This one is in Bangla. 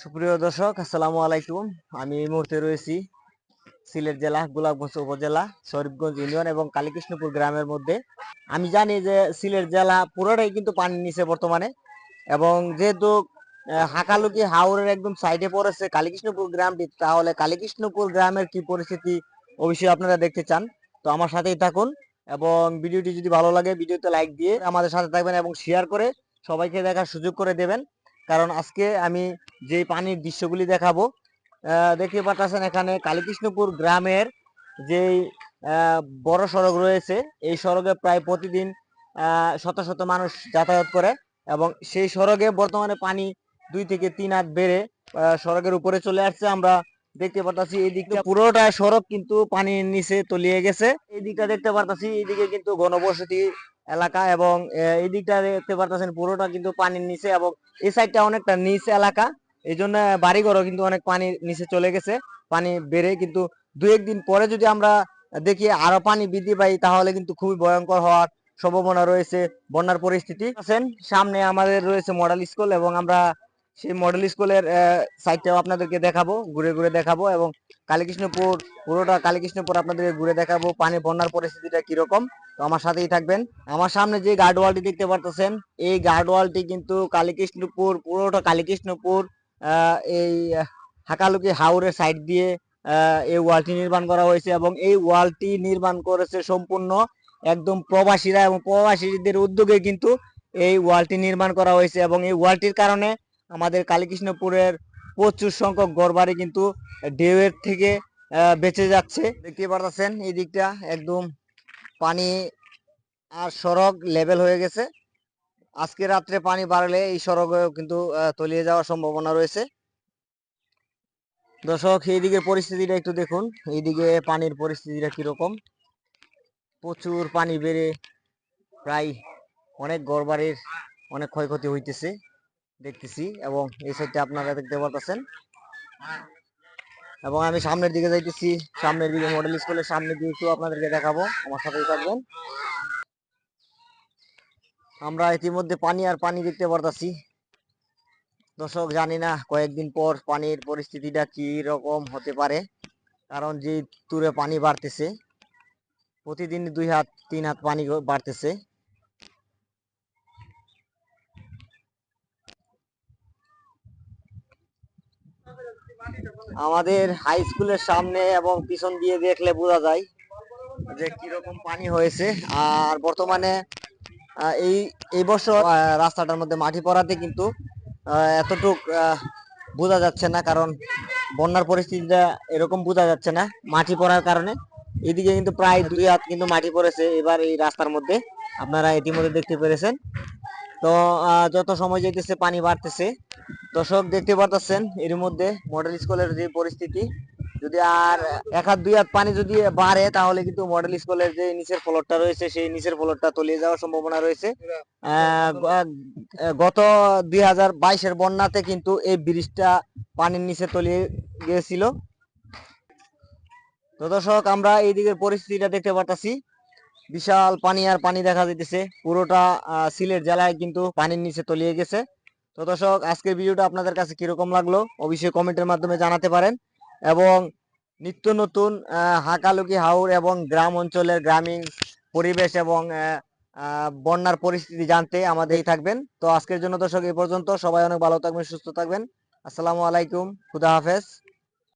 সুপ্রিয় দর্শক, আসসালামু আলাইকুম। আমি এই মুহূর্তে রয়েছি সিলেট জেলা, গোলাপগঞ্জ উপজেলা, শরীফগঞ্জ ইউনিয়ন এবং কালীকৃষ্ণপুর গ্রামের মধ্যে। আমি জানি যে সিলেট জেলা পুরোটাই কিন্তু পানির নিচে বর্তমানে এবং যেহেতু হাকালুকি হাওরের একদম সাইডে পড়েছে কালীকৃষ্ণপুর গ্রামটি, তাহলে কালীকৃষ্ণপুর গ্রামের কি পরিস্থিতি অবশ্যই আপনারা দেখতে চান। তো আমার সাথেই থাকুন এবং ভিডিওটি যদি ভালো লাগে, ভিডিওতে লাইক দিয়ে আমাদের সাথে থাকবেন এবং শেয়ার করে সবাইকে দেখার সুযোগ করে দেবেন। কারণ আজকে আমি যে পানির দৃশ্যগুলি দেখাবো দেখতে পাচ্ছেন এখানে কালীকৃষ্ণপুর গ্রামের যে বড় সড়ক রয়েছে, এই সড়কে প্রায় প্রতিদিন শত শত মানুষ যাতায়াত করে এবং সেই সড়কে বর্তমানে পানি দুই থেকে তিন হাত বেড়ে সড়কের উপরে চলে আসছে। আমরা দেখতে পাচ্ছি এই দিকটা পুরোটা সড়ক কিন্তু পানির নিচে তলিয়ে গেছে। এই দিকটা দেখতে পারতাছি এইদিকে কিন্তু ঘনবসতি এলাকা এবং এই দিকটা দেখতে পারতেছেন পুরোটা কিন্তু পানির নিচে এবং এই সাইডটা অনেকটা নিচ এলাকা। এই জন্য বাড়িঘরও কিন্তু অনেক পানির নিচে চলে গেছে, পানি বেড়ে কিন্তু দু একদিন পরে যদি আমরা দেখি আরও পানি বৃদ্ধি পাই, তাহলে কিন্তু খুবই ভয়ঙ্কর হওয়ার সম্ভাবনা রয়েছে, বন্যার পরিস্থিতি। আছেন, সামনে আমাদের রয়েছে মডেল স্কুল এবং আমরা সেই মডেল স্কুলের সাইডটাও আপনাদেরকে দেখাবো, ঘুরে ঘুরে দেখাবো এবং কালীকৃষ্ণপুর, পুরোটা কালীকৃষ্ণপুর আপনাদেরকে ঘুরে দেখাবো, পানি বন্যার পরিস্থিতিটা কীরকম। তো আমার সাথেই থাকবেন। আমার সামনে যে গার্ড ওয়ালটি দেখতে পারতেছেন, এই গার্ড ওয়ালটি কিন্তু কালীকৃষ্ণপুর, পুরোটা কালীকৃষ্ণপুর এই হাকালুকি হাওরের সাইড দিয়ে এই ওয়ালটি নির্মাণ করা হয়েছে এবং এই ওয়ালটি নির্মাণ করেছে সম্পূর্ণ একদম প্রবাসীরা এবং প্রবাসীদের উদ্যোগে কিন্তু এই ওয়ালটি নির্মাণ করা হয়েছে এবং এই ওয়ালটির কারণে আমাদের কালীকৃষ্ণপুরের প্রচুর সংখ্যক ঘরবাড়ি কিন্তু ঢেউয়ের থেকে বেঁচে যাচ্ছে। দেখতে পারতেছেন এই দিকটা একদম পানি আর সড়ক লেভেল হয়ে গেছে। আজকে রাত্রে পানি বাড়লে এই সড়কেও কিন্তু তলিয়ে যাওয়ার সম্ভাবনা রয়েছে। দর্শক এইদিকে পরিস্থিতিটা একটু দেখুন। এইদিকে পানির পরিস্থিতিটা কীরকম? প্রচুর পানি বেড়ে প্রায় অনেক ঘরবাড়ির অনেক ক্ষয়ক্ষতি হইতেছে, দেখতেছি। এবং এই সাইডটা আপনারা দেখতে পাচ্ছেন এবং আমি সামনের দিকে যাইতেছি। সামনের দিকে মডেল স্কুলের সামনে দিয়ে একটু আপনাদেরকে দেখাবো। আমার সাথেই থাকবেন। আমরা ইতিমধ্যে পানি আর পানি দেখতে পারতাছি। দর্শক, জানি না কয়েকদিন পর পানির পরিস্থিতিটা কি রকম হতে পারে, কারণ যে তুরে পানি বাড়তেছে, প্রতিদিন দুই হাত, তিন হাত পানি বাড়তেছে। আমাদের হাই স্কুলের সামনে এবং পিছন দিয়ে দেখলে বোঝা যায় যে কীরকম পানি হয়েছে। আর বর্তমানে এই এই বছর রাস্তাটার মধ্যে মাটি পড়াতে কিন্তু এতটুক বোঝা যাচ্ছে না কারণ বন্যার পরিস্থিতিটা এরকম বোঝা যাচ্ছে না মাটি পড়ার কারণে। এদিকে কিন্তু প্রায় দুই হাত কিন্তু মাটি পড়েছে এবার এই রাস্তার মধ্যে। আপনারা ইতিমধ্যে দেখতে পেরেছেন। তো যত সময় যেতেছে পানি বাড়তেছে। দর্শক দেখতে পারতেছেন, এর মধ্যে মডেল স্কুলের যে পরিস্থিতি, যদি আর এক হাত, দুই হাত পানি যদি বাড়ে, তাহলে কিন্তু মডেল স্কুলের যে নিচের ফ্লোরটা রয়েছে, সেই নিচের ফ্লোরটা তলিয়ে যাওয়ার সম্ভাবনা রয়েছে। গত দুই হাজার বাইশের বন্যাতে কিন্তু এই ব্রিজটা পানির নিচে তলিয়ে গিয়েছিল। তো দর্শক, আমরা এইদিকের পরিস্থিতিটা দেখতে পারতাছি। বিশাল পানি আর পানি দেখা যাইতেছে। পুরোটা সিলেট জেলায় কিন্তু পানির নিচে তলিয়ে গেছে। তো দর্শক, আজকের ভিডিওটা আপনাদের কাছে কীরকম লাগল অবশ্যই কমেন্টের মাধ্যমে জানাতে পারেন এবং নিত্য নতুন হাকালুকি হাওর এবং গ্রাম অঞ্চলের গ্রামীণ পরিবেশ এবং বন্যার পরিস্থিতি জানতে আমাদেরই থাকবেন। তো আজকের জন্য দর্শক, এই পর্যন্ত। সবাই অনেক ভালো থাকবেন, সুস্থ থাকবেন। আসসালামু আলাইকুম। খুদা হাফেজ।